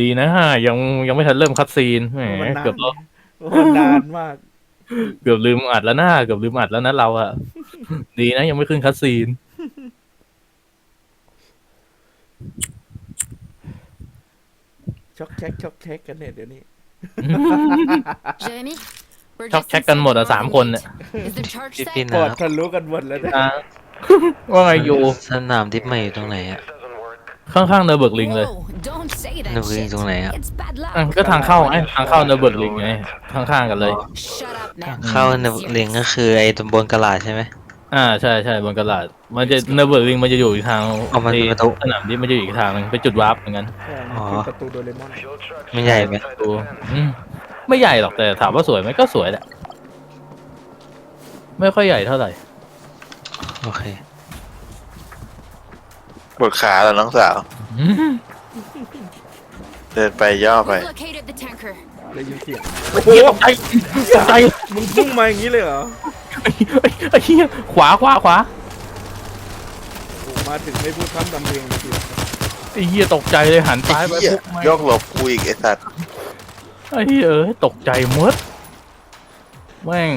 ดีนะยังยังไม่ทันเริ่มคัดซีนแหมมันนาน เกือบมันนานมาก เกือบลืมอัดแล้วนะเกือบลืมอัดแล้วนะเราอะ ดีนะยังไม่ขึ้นคัดซีน ช็อกแช็กช็อกแช็กกันเนี่ยเดี๋ยวนี้ Jeremy, we're ช็อก just แช็กกันหมดอะ inside สาม the คนเนี่ย Is the charge พี่ set? ปินปอดนะทะลุกันหมดแล้วนะอะว่าไงอยู่ สนามทิพย์ใหม่อยู่ตรงไหนอะ ข้างๆเนอร์เบิร์กลิงเลย Whoa, don't say that นึกว่าอยู่ shit. ตรงไหนอะ It's bad อะ luck. ก็ทางเข้าไอ้ทางเข้าเนอร์เบิร์กลิงไงข้างๆกันเลย Shut up, man. เข้าในลิงก็คือไอ้ตรงบนกระลาดใช่ไหม อ่าใช่ใช่บนกระดาษมันจะเนอร์เบิร์กลิงมันจะอยู่อีกทางเอามันเป็นประตู สนามที่มันจะอยู่อีกทางหนึงเป็นจุดวาร์ปเหมือนกันใช่อ๋อคือประตูโดเรมอน ไม่ใหญ่ไหม ดูอืมไม่ใหญ่หรอกแต่ถามว่าสวยไหมก็สวยแหละไม่ค่อยใหญ่เท่าไหร่ โอเค ปวดขาแล้วน้องสาวอืมเดินไปย่อไป We've located the tanker. ได้ยินเสียงโอ้โหตกใจตกใจมึงพุ่งมาอย่างนี้เลยเหรอไอ้ไอ้เหี้ยขวาขวาขวาโอ้มาถึงไม่พูดคำทำเพลงเลยทีเดียวไอ้เหี้ยตกใจเลยหันซ้ายไปไอ้เหี้ยปุ๊บไม่ยกหลบกูอีกไอ้สัตว์ไอ้เหี้ยเอ้ยตกใจหมดแม่ง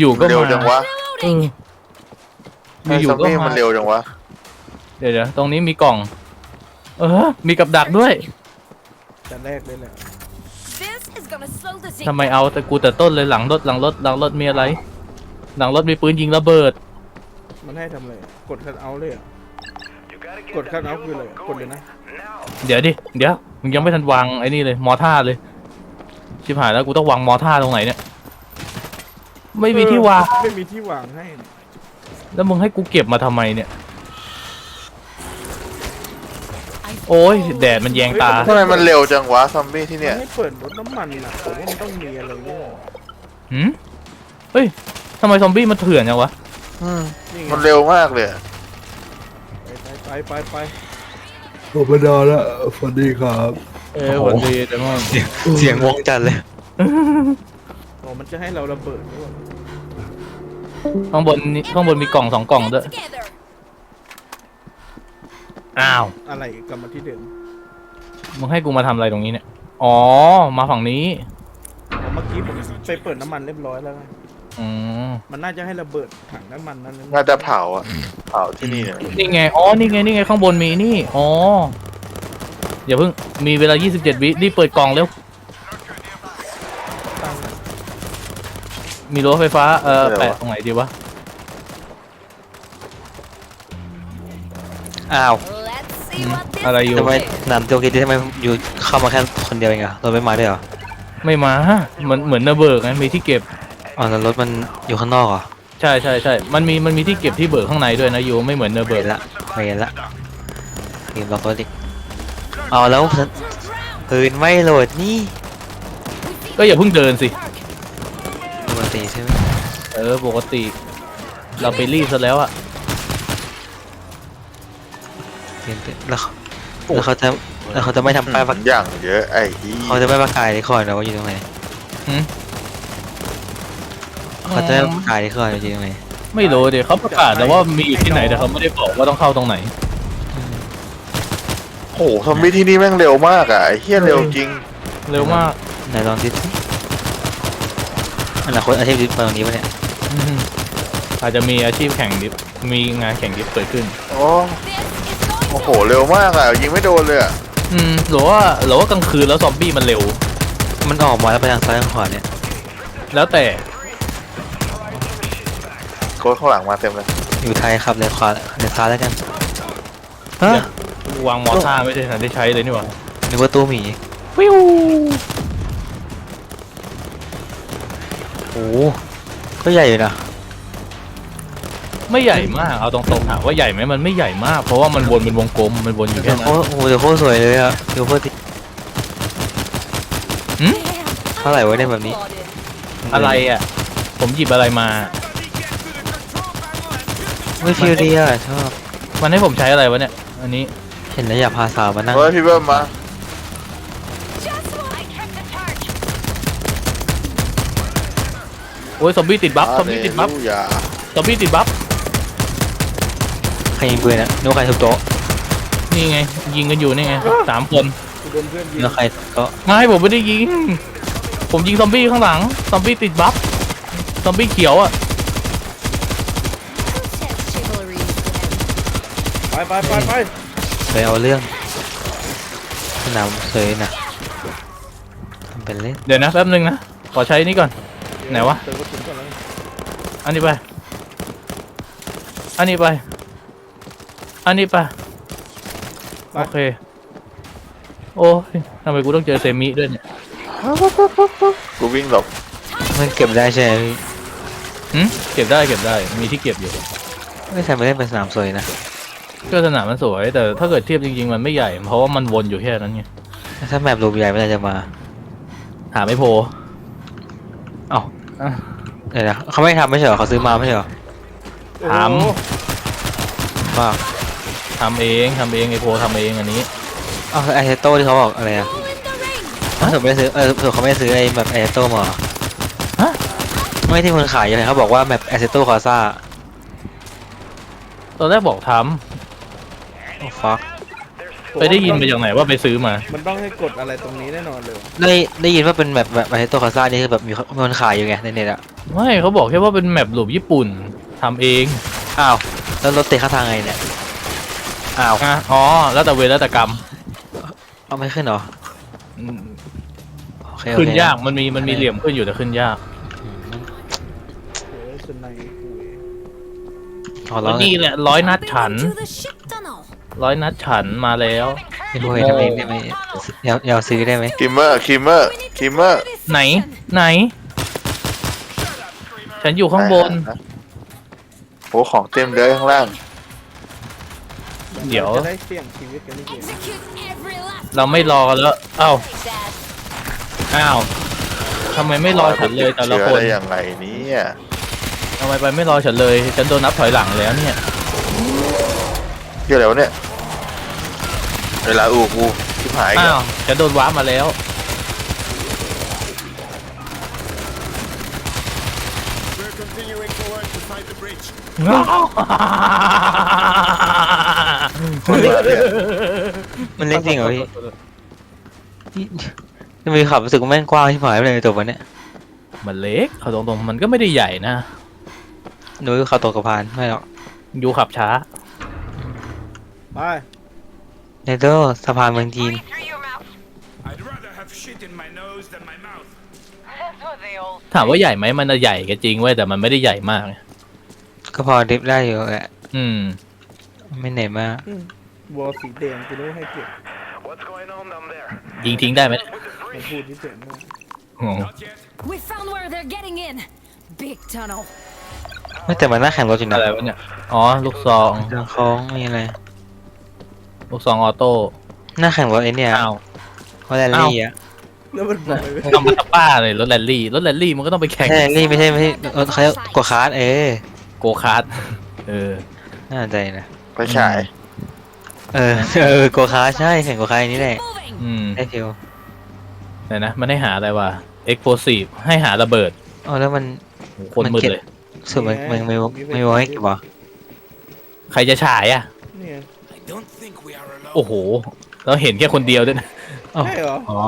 อยู่ๆก็เร็วมาจังวะเออไอ้อยู่ซอมๆก็บี้มามันเร็วจังวะ เดี๋ยวเดี๋ยวตรงนี้มีกล่อง เออ มีกับดักด้วยแต่แรกเลยแหละ This is gonna slow the ทำไมเอาแต่กูแต่ต้นเลยหลังรถหลังรถหลังรถมีอะไร หลังรถมีปืนยิงระเบิด มันให้ทำอะไรกดคัทเอาท์เลยเหรอะกดคัทเอาท์คืออะไรอะกดเลยนะ เดี๋ยวดิ เดี๋ยวมึงยังไม่ทันวางไอ้นี่เลย มอท่าเลย ชิบหายแล้วกูต้องวางมอท่าตรงไหนเนี่ย ไม่มีที่วางเออไม่มีที่วางให้เนี่ยแล้วมึงให้กูเก็บมาทำไมเนี่ย โอ้ยแดดมันแยงตา ทำไมมันเร็วจังวะซอมบี้ที่มัเนี่ยนให้เปิดรถน้ำมันอะผมว่ามันต้องมีอะไรเนี่ยหืมเฮ้ยทำไมซอมบี้มันเถื่อนจังวะ อืมนี่ไงมันเร็วมากเลยอะไปไปไปไป ผมมานอนแล้วสวัสดีครับ เออวันดีแต่ว่าเสียงวงจัดเลย โอ้มันจะให้เราระเบิดด้วยข้างบนนี่ข้างบนมีกล่องสองกล่องด้วย Together. อ้าว อะไรกลับมาที่เดิมมึงให้กูมาทำอะไรตรงนี้เนี่ย อ๋อ มาฝั่งนี้อ๋อเมื่อกี้ผมไปเปิดน้ำมันเรียบร้อยแล้วไงอืม มันน่าจะให้ระเบิดถังน้ำมันนั้นน่าจะเผาอะ เผาที่นี่เนี่ยนี่ไง อ๋อ นี่ไง นี่ไง ข้างบนมีนี่ อ๋อ อย่าเพิ่ง มีเวลา 27 วิรีบเปิดกล่องเร็ว ตั้งมีรั้วไฟฟ้า เออแปะตรงไหนดีวะ อ้าว Let's see what this อะไรอยู่ ทำไม is. สนามโจกิที่ทำไมอยู่เข้ามาแค่คนเดียวเองอะรถไม่มาด้วยเหรอไม่มาเหมือนเหมือนเนอร์เบิร์กไงมีที่เก็บ อ๋อแต่รถมันอยู่ข้างนอกเหรอใช่ใช่ใช่มันมีมันมีที่เก็บที่เบิร์กข้างในด้วยนะยูไม่เหมือนเนอร์เบิเห็ร์กนละเห็นละเห็นล็อกรถอีกเอาแล้วปืนไม่โหลดนี่ก็อย่าเพิ่งเดินสิ ปกติใช่ไหมเออปกติ เราไปรีบซะแล้วอะ เห็นแต่แล้วเขาแล้วเขาจะแล้วเขาจะไม่ทำป้ายประอย่างเยอะไอ้ที่เขาจะไม่ประกาศที่คอยนะว่าอยู่ตรงไหนหืม เขาจะไม่ประกาศที่คอยว่าอยู่ตรงไหนไม่รู้เดี๋ยวเขาประกาศแต่ว่ามีอยู่ที่ไหนแต่เขาไม่ได้บอกว่าต้องเข้าตรงไหน โอ้โหซอมบี้ที่นี่แม่งเร็วมากอะไอ้เหี้ยเร็วจริง เร็วมากไหนลองดิสิอนาคตอาชีพดิบไปตรงนี้ปะเนี่ยอืมอาจจะมีอาชีพแข่งดิฟมีงานแข่งดิฟเกิดขึ้น โอ้ This is going โอ้โห เร็วมากอะ ยิงไม่โดนเลยอะอืมหรือว่าหรือว่ากลางคืนแล้วซอมบี้มันเร็ว มันออกมาแล้วไปทางซ้ายทางขวาเนี่ย แล้วแต่โค้ดข้างหลังมาเต็มเลยอยู่ไทยครับเลยขวาเลยซ้ายแล้วกันเดี๋ฮะยววางมอท่าไม่ได้ทันได้ใช้เลยนี่หว่านึกว่าตู้หมีวิวโอ้โหก็ใหญ่อยู่นะ ไม่ใหญ่มากเอาตรงๆถามว่าใหญ่ไหมมันไม่ใหญ่มาก เพราะว่ามันวนเป็นวงกลมมันวนอยู่เดี๋แค่ยวนั้โคนตรโอ้โหเดี๋ยวโคตรสวยเลยอะเดี๋ยวโคตรดีหืมเท่าไหร่วะเนี่ยแบบนี้ applauded. อะไรอะ ผมหยิบอะไรมาไม่ฟิลดีอะชอบ มันให้ผมใช้อะไรวะเนี่ย อันนี้เห็นแล้วอยากพาสาวมานั่งเฮ้ยพี่เบิ้มมา Just what I kept the charge. โอ้ยซอมบี้ติดบัฟซอมบี้ติดบัฟฮาเลลูยาซอมบี้ติดบัฟ ใครยิงปืนอะนึกว่าใครทุบโต๊ะนี่ไง ยิงกันอยู่นี่ไงสามคนกูโดนเพื่อนยิงแล้วใครก็ไม่ผมไม่ได้ยิง ผมยิงซอมบี้ข้างหลัง ซอมบี้ติดบัฟ ซอมบี้เขียวอะ Said chivalry is dead. ไปไปไปไปไปเอาเรื่องสนามเสยนะทำเป็นเล่นเดี๋ยวนะแป๊บนึงนะ ขอใช้นี่ก่อน ไหนวะ เติมกระสุนก่อนแล้วอันนี้ไป อันนี้ไป อันนี้ไปโอเค โอ้ยทำไมกูต้องเจอเซมิด้วยเนี่ยกูวิ่งหลบมันเก็บได้ใช่ไหมพี่หึเก็บได้เก็บได้ มีที่เก็บอยู่ ไม่ใช่ไม่เล่นเป็นสนามเสยนะก็สนามมันสวย แต่ถ้าเกิดเทียบจริงๆ มันไม่ใหญ่ เพราะว่ามันวนอยู่แค่นั้นไง ถ้าแมปรูปใหญ่ไม่น่าจะมาหาไม่โพอเอ้าอะ เดี๋ยวนะเขาไม่ทำไม่ใช่เหรอเขาซื้อมาไม่ใช่เหรอถาม โอ้โหว่า ทำเองทำเองไอโพทำเองอันนี้เอ้าไอเทโต้ที่เขาบอกอะไรอะ Pull in the ring. ถ้าเกิดไม่ได้ซื้อเออเผื่อเขาไม่ได้ซื้อไอ้แบบไอเทโต้มาเหรอฮะไม่ที่คนขายยังไงเขาบอกว่าแบบไอเทโต้คอซ่าตอนแรกบอกทโอ้ฟักำไปได้ยินมาจากไหนว่าไปซื้อมา มันต้องให้กดอะไรตรงนี้แน่นอนเลยว่ะได้ได้ยินว่าเป็นแบบแบบไอเทโต้คอซ่านี่คือแบบมีคนขายอยู่ไงในเน็ตอะไม่เขาบอกแค่ว่าเป็นแมปหลุมญี่ปุ่นทำเองอ้าวแล้วรถติดข้างทางไงเนี่ย อ้าว อะอ๋อ แล้วแต่เวรแล้วแต่กรรมเอาไม่ขึ้นเหรออืมโอเคโอเคขึ้นยาก มันมี มันมีเหลี่ยมขึ้นอยู่แต่ขึ้นยากอืมเฮ้ยสไนกูเองขอร้แล้อวงนี่แหละร้อยนัดฉัน Been into the ship tunnel. ร้อยนัดฉันมาแล้ว ไม่รู้ให้ทำเองได้ไหมอยากอยากซื้อได้ไหมคิมเมอร์คิมเมอร์ We need to คิมเมอร์ cover this ไหน section. ไหน ฉันอยู่ข้างบนโอ้ของเต็มเลยข้างล่าง เดี๋ยวราจะได้เสี่ยงชีวิตกันนี่เอง Execute every last เราไม่รอกันแล้วเอ้า Dad. อ้าวทำไมไม่รอฉันเลยแต่ละเชื้อคนได้ยังไงเนี่ยทำไมไปไม่รอฉันเลย ฉันโดนนับถอยหลังแล้วเนี่ยเหี้ยอะไรวะเนี่ยเวลาอูกูชิบหายอีกอ้าแล้ววฉันโดนว้าร์ปมาแล้ว We're continuing forward to find the bridge. คนมาเนี่ย มันเล็กจริงเหรอพี่จะมีขับรู้สึกว่าแม่งกว้างที่หายไปเลยตัววันเนี้ยมันเล็กเขาตรงๆมันก็ไม่ได้ใหญ่นะหนูขับตัวกระพานไม่หรอกอยู่ขับช้าไปเนโดสะพานเมืองจีน Through your mouth. I'd rather have shit in my nose than my mouth. That's what they all ถามว่าใหญ่ไหมมันน่ะใหญ่ก็จริงเว้ยแต่มันไม่ได้ใหญ่มากไงก็พอดริฟได้อยู่แหละ อืม ไม่เหนื่อยมากอืมวอลสีแดงกูรู้ให้เก็บยิงทิ้งได้ไหมมันพูดที่เจ๋งมากโอ้ Not yet. We found where they're getting in. Big tunnel. ไม่แต่มันน่าแข่งรถอยู่นะอะไรวะเนี่ย อ๋อ ลูกซองทางโค้งมีอะไรลูกซองออโต้น่าแข่งรถไอ้เนี่ยอ้าว เพราะแรลลี่อะแล้วมันบอกเลยทำมาตะป้าเลยรถแรลลี่ รถแรลลี่มันก็ต้องไปแข่งใช่แรลลี่ไม่ใช่ไม่ใช่รถเขาเรียกกว่าคาร์ดเออโกคาร์ดเออ น่าสนใจนะ ไปฉาย เออเออโกคาร์ดใช่แข่งโกคาร์ดนี่แหละ Moving. อืมได้ฟิลเดี๋ยวนะ มันให้หาอะไรวะ explosive ให้หาระเบิดอ๋อแล้วมัน โหโคนมืดเลย สุดมันมันไม่ไม่วอให้เก็บวะใครจะฉายอะเนี่ย I don't think we are alone. โอ้โหเราเห็นแค่คนเดียวด้วยนะอ๋อใช่เหรออ๋อ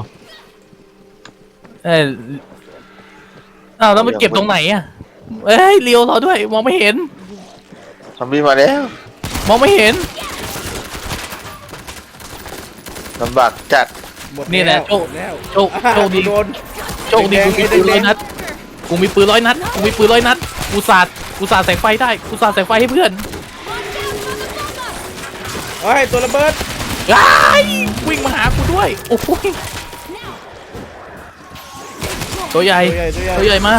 เอ้ยอ้าวแล้วมันเก็บตรงไหนอะ เอ้ยเลี้ยวเราด้วย มองไม่เห็น ซอมบี้มาแล้ว มองไม่เห็น ลำบากจัด หมดนี่แหละวโชคมดแล้วโชคโชคดีโดน โชคดีกูมีปืนร้อยนัด กูมีปืนร้อยนัด กูมีปืนร้อยนัด กูสาด กูสาดแสงไฟได้ กูสาดแสงไฟให้เพื่อนเฮ้ย ตัวระเบิด อ้ายวิ่งมาหากูด้วย โอ้ยตัวใหญ่ ตัวใหญ่ตัวใหญ่ ตัวใหญ่มา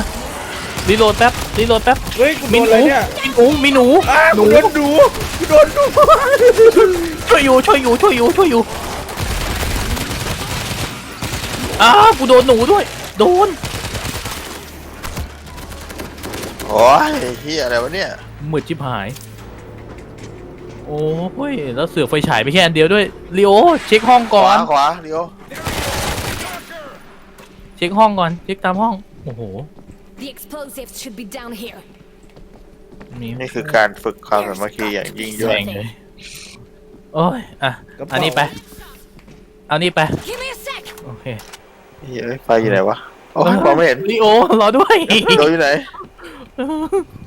รีโหลดแป๊บรีโหลดแป๊บเฮ้ยกูโดมีนหอะไรนูเนี่ยมีหนูมีหนูอ้าหกูนูโดนดูกูโดนดูช่วยอยู่ช่วยอยู่ช่วยอยู่ช่วยอยู่อ้าวกูโดนหนูด้วย โดนโอ้ยเฮียอะไรวะเนี่ยมืดชิบหาย โอ้ยแล้วเสือกไฟฉายไปแค่อันเดียวด้วยลีโอเช็คห้องขก่อวาน ขวาเดี๋ยวเช็คห้องก่อนเช็คตามห้องโอ้โห The explosives should be down here. นี่นี่คือการฝึกความสามัคคีอย่างยิ่งยวแรดงเลยโอ้ยอะกระเป๋าอันนี้ไปเอานี่ไป Give me a sec. โอเคเฮ้ยไฟอยู่ไหนวะ โอ้ยมองไม่เห็นลีโอรอด้วย โดนอยู่ไหน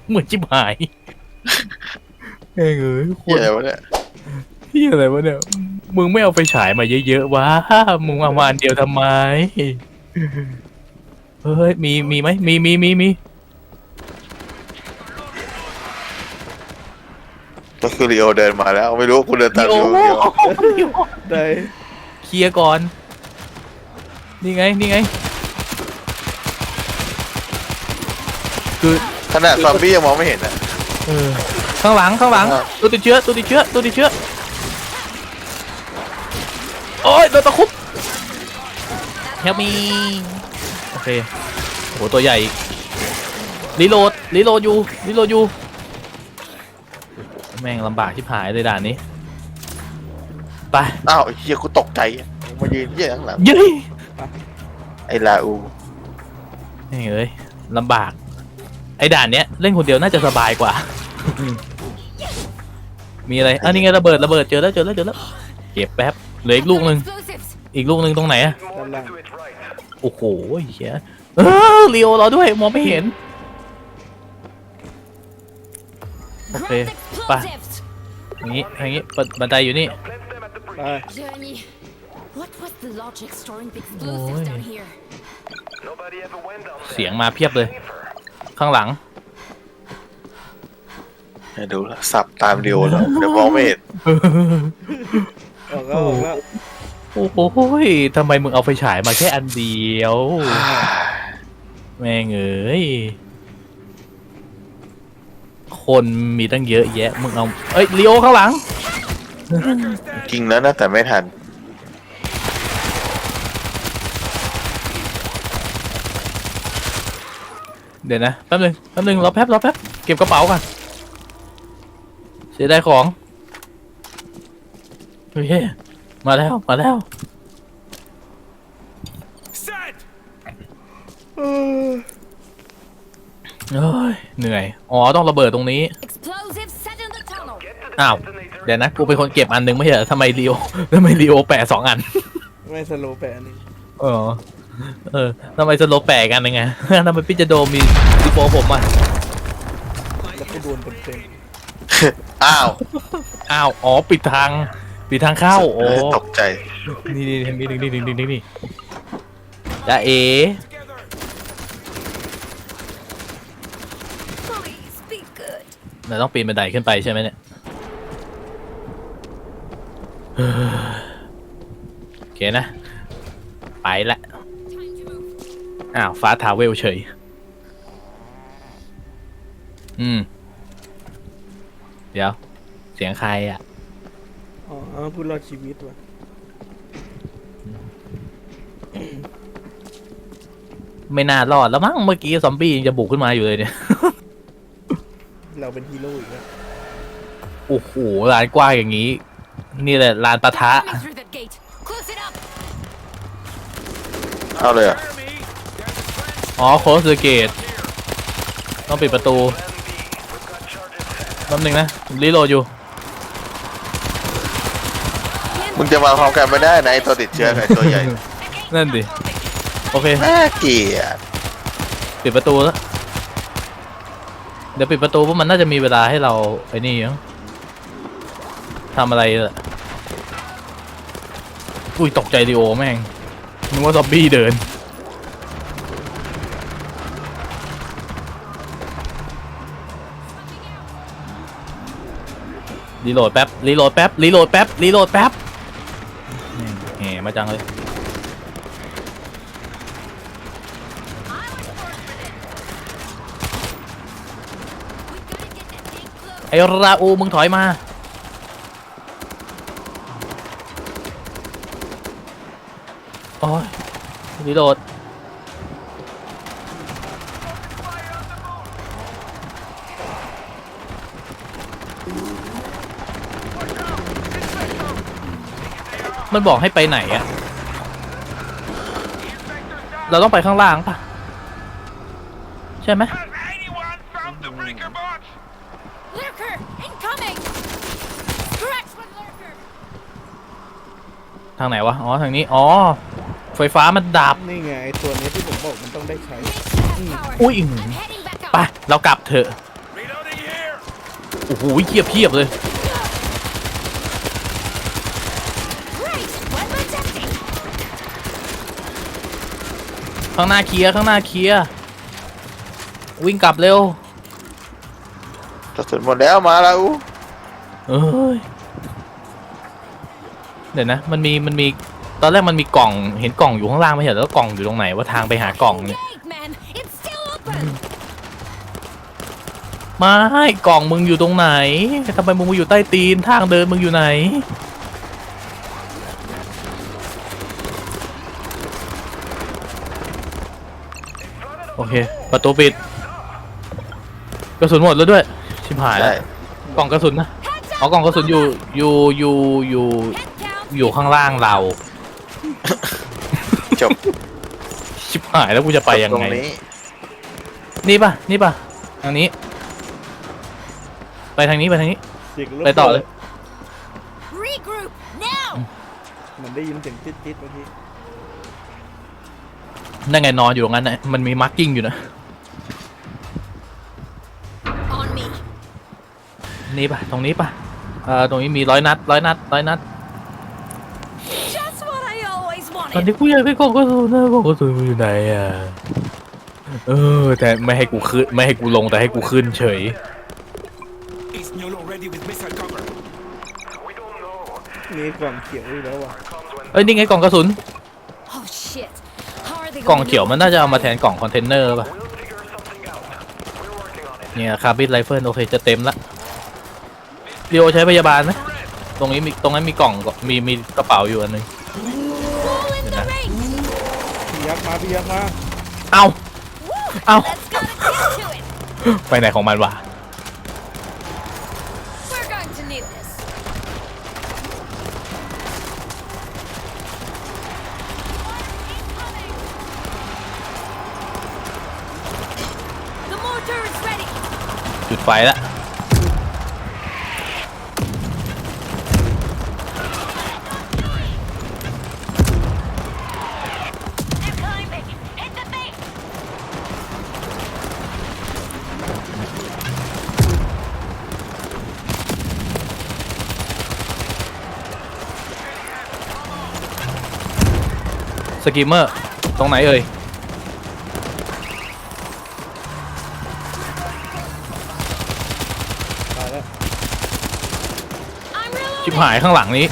เหมือนจิบหายเอ้ยเอ้ยคเหี้ยนอะไรวะเนี่ยที่อะไรวะเนี่ย มึงไม่เอาไปฉายมาเยอะๆวะมึงเอามาอันเดียวทำไม เฮ้ยมีมีไหมมีมีมีมีก็คือลีโอเดินมาแล้ว ไม่รู้ว่ากูเดินตามลีลีโอโอลีโอลีโอได้เคลียร์ก่อน นี่ไง นี่ไง คือขนาดซอมบี้ยังมองไม่เห็นอะเออข้างหลังข้างหลังอะตัวติดเชื้อตัวติดเชื้อตัวติดเชื้อโอ้ยโดนตะคุบ help me โอ เคโหตัวใหญ่อีกรีโหลดรีโหลดอยู่รีโหลดอยู่แม่งลำบากชิบหายเลยด่านนี้ไปอ้าวไอ้เฮียกูตกใจอะมายืนเฮียข้างหลังเย้ยไอ้ลาอูนี่เอ้ยลำบาก ไอ้ด่านเนี้ยเล่นคนเดียวน่าจะสบายกว่า มีอะไรอันนี้ไงระเบิดระเบิดเจอแล้วเจอแล้วเจอแล้วเก็บแป๊บเหลืออีกลูกหนึ่ง Explosives. อีกลูกหนึ่งตรงไหนอะด้านล่าง โอ้โหเฮียเออลีโอรอด้วยมองไม่เห็น โอเค Grab ไป explosives. อย่างนี้อย่างนี้บันบันไดอยู่นี่ ไป Journey. What was the logic storing the explosives Oi. down here? เสียงมาเพียบเลย ข้างหลังให้ดูละสับตามลีโอแล้วเดี๋ยวมองไม่เห็น ออกแล้วออกแล้ว โอ้โหยทำไมมึงเอาไฟฉายมาแค่อันเดียว แม่งเอ้ย คนมีตั้งเยอะแยะ มึงเอา เอ้ยลีโอข้างหลัง จริงแล้วนะแต่ไม่ทัน เดี๋ยวนะ แป๊บนึง แป๊บนึง รอแป๊บ รอแป๊บ เก็บกระเป๋าก่อน เสียดายของโอเค มาแล้ว มาแล้ว Set! เออเอ้ยเหนื่อย อ๋อ ต้องระเบิดตรงนี้ Explosives set in the tunnel. อ้าว เดี๋ยวนะ กูเป็นคนเก็บอันหนึงไม่ใช่เหรอทำไมลีโอทำไมลีโอแปะสองอัน ไม่สโลว์แปะนี่เออ เออทำไมสโลปแปะกันยังไง ทำไมพี่จะโดมมีดีโฟผมอะ แล้วก็โดนเต็มอ้าว อ้าว อ๋อ ปิดทาง ปิดทางเข้า โอ้ตกใจ นี่นี่นี่นี่นี่นี่นี่นี่จ้าเอ Please be good. เราต้องปีนบันไดขึ้นไปใช่ไหมเนี่ยเฮ้ยโอเคนะ ไปละ Time to move. อ้าวฟ้าทาวเวลเฉย อืม เดี๋ยว เสียงใครอะๆ อ๋อผู้รอดชีวิตว่ะไม่น่ารอดแล้วมั้งเมื่อกี้ซอมบี้ยังจะบุกขึ้นมาอยู่เลยเนี่ย เราเป็นฮีโร่อีกแล้วโอ้โหลานกว้างอย่างนี้ นี่แหละลานปะทะ Coming through that gate. Close it up. เอาเลยอะอ๋อโคสเกต ต้องปิดประตูแป๊บนึงนะผมรีโหลดอยู่ มึงจะมาพร้อมกันไม่ได้นะไอ้ตัวติดเชื้อกับไอ้ตัวใหญ่นั่นดิ โอเค น่าเกลียดปิดประตูแล้ว เดี๋ยวปิดประตูเพราะมันน่าจะมีเวลาให้เราไอ้นี่ยังทำอะไรล่ะอุ้ยตกใจดิโอแม่งนึกว่าซอมบี้เดิน รีโหลดแป๊บ รีโหลดแป๊บ รีโหลดแป๊บ รีโหลดแป๊บแมาจังเลย ไอ้ราอูมึงถอยมาโอ้ยรีโดลด มันบอกให้ไปไหนอะเราต้องไปข้างล่างปะใช่ไหม Anyone found the breaker box? Lurker, incoming! Scratch one lurker! ทางไหนวะ อ๋อ ทางนี้ อ๋อ ไฟฟ้ามันดับ นี่ไงไอ้ตัวนี้ที่ผมบอกมันต้องได้ใช้ Power. อุ้ย I'm heading back ไป up. เรากลับเถอะ Reloading here. โอ้โหเพียบเพียบเลย ข้างหน้าเคลียร์ข้างหน้าเคลียร์วิ่งกลับเร็วกระสุนหมดแล้วมาแล้วอูเอ้ยเดี๋ยวนะ มันมีมันมีตอนแรกมันมีกล่องเห็นกล่องอยู่ข้างล่างไม่เห็นแล้วกล่องอยู่ตรงไหนว่าทางไปหากล่องเนี่ย Wait, man. It's still open. ไม่กล่องมึงอยู่ตรงไหนทำไมมึงมาอยู่ใต้ตีนทางเดินมึงอยู่ไหน เคประตูปิดกระสุนหมดแล้วด้วย ชิบหายแล้วใช่กล่องกระสุนนะ Heads อ๋อกล่องกระสุนอยู่อยู่อยู่อยู่ Head count. อยู่ข้างล่างเรา จบชิบหายแล้วกูจะไปยังตรไงงนี้นี่ป่ะ นี่ป่ะ ทางนี้ ไปทางนี้ไปทางนี้ เสียงรถไปต่อเลย Regroup now. เหมือนได้ยินเสียงจิ๊ดจิ๊ดเมื่อกี้ นั่นไงนอนอยู่ตรงนั้นน่ะมันมีมาร์กิ้งอยู่นะ On me. นี่ป่ะตรงนี้ป่ะเอ่อตรงนี้มีร้อยนัดร้อยนัดร้อยนัด Just what I always ตอน wanted. นี้กูอยากได้กล่องกระสุนนะกล่องกระสุนอยู่ไหนอะ เออ แต่ไม่ให้กูขึ้นไม่ให้กูลงแต่ให้กูขึ้นเฉย Is Nolo ready with missile cover? มีกล่องเขียวอีกแล้วว่ะ เอ้ยนี่ไงกล่องกระสุน Oh shit. How are they กล่อง gonna เขียวมันน่าจะเอามาแทนกล่องคอนเทนเนอร์ป่ะ เนี่ยคาร์บิทไรเฟิลโอเคจะเต็มละเรียวใช้พยาบาลไหมตรงนี้มีตรงนั้นมีกล่องมีมีกระเป๋าอยู่อันหนึง Pull in the ring. พี่ยักษ์มาพี่ยักษ์มาเอ้า Woo. Ow. Let's gotta get to it. ไปไหนของมันวะ We're going to need this. The mortar is ready. จุดไฟแล้วสกิมเมอร์ ตรงไหนเอ่ย หายข้างหลังนี้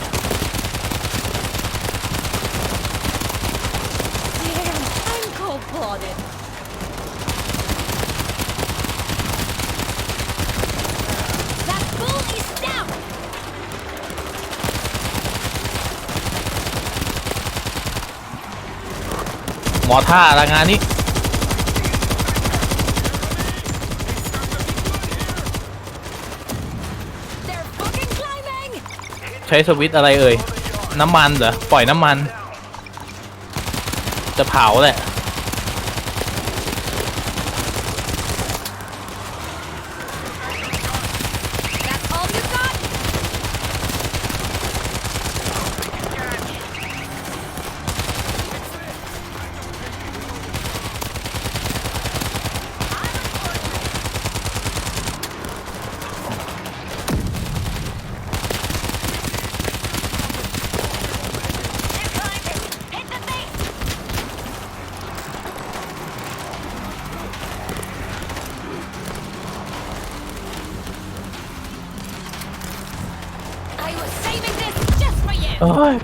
หมอท่าอะไรงานนี้ ใช้สวิตอะไรเอ่ย น้ำมันเหรอ ปล่อยน้ำมัน จะเผาแหละ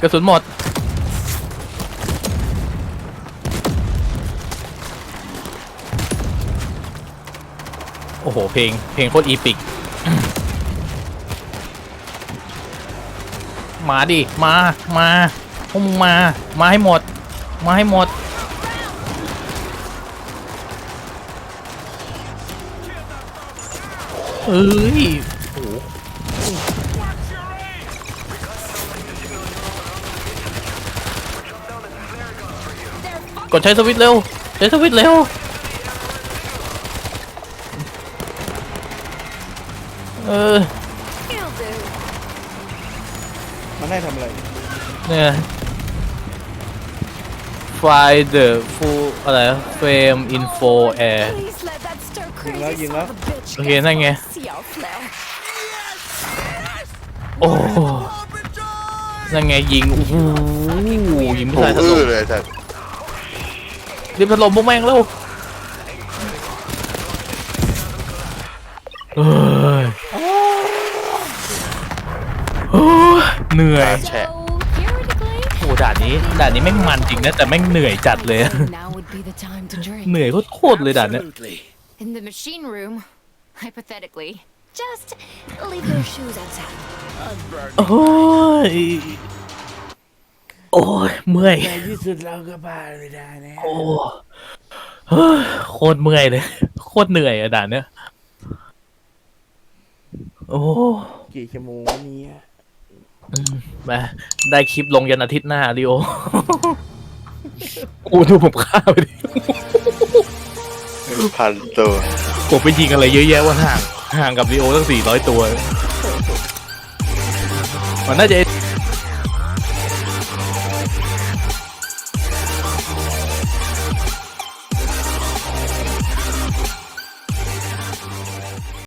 กระสุนหมด โอ้โห เพลง เพลงโคตรอีปิก มาดิ มา มาพวกมึงมา มาให้หมด มาให้หมด เอ้ย ดใช้สวิตช์เร็ว ใช้สวิตช์เร็ว เออ It'll do. มันให้ทำอะไร เนี่ย find the full อะไร frame info air Please let that stir Dừng đó, crazy dừng son đó. of a bitch Ok, get này nghe. some CL flare. โอ้นั่นไงยิงโอ้โหยิงไม่โอ้ใช่ถอื้ล่อมเลยสัตว์ รีบถล่มพวกแม่งเร็วเอ้ยโอ้ยเหนื่อยแฉะ So, theoretically, โอ้ด่านนี้ด่านนี้แม่งมันจริงนะแต่แม่งเหนื่อยจัดเลย now would be the time to drink. เหนื่อยโคตรๆเลยด่านเนี้ย Absolutely. In the machine room, hypothetically. Just leave your shoes outside. โอ้ย โอ้ยเมื่อยในที่สุดเราก็ผ่านไปได้นะโอ้เฮ้ยโคตรเมื่อยเลย โคตรเหนื่อยอะด่านเนี้ยโอ้กี่ชั่วโมงวันนี้อะมาได้คลิปลงยันอาทิตย์หน้าดิโอ กูดูผมฆ่าไปดิพันตัวผมไปยิงอะไรเยอะแยะว่าห่าง ห่างกับดิโอตั้งสี่ร้อยตัว มันน่าจะ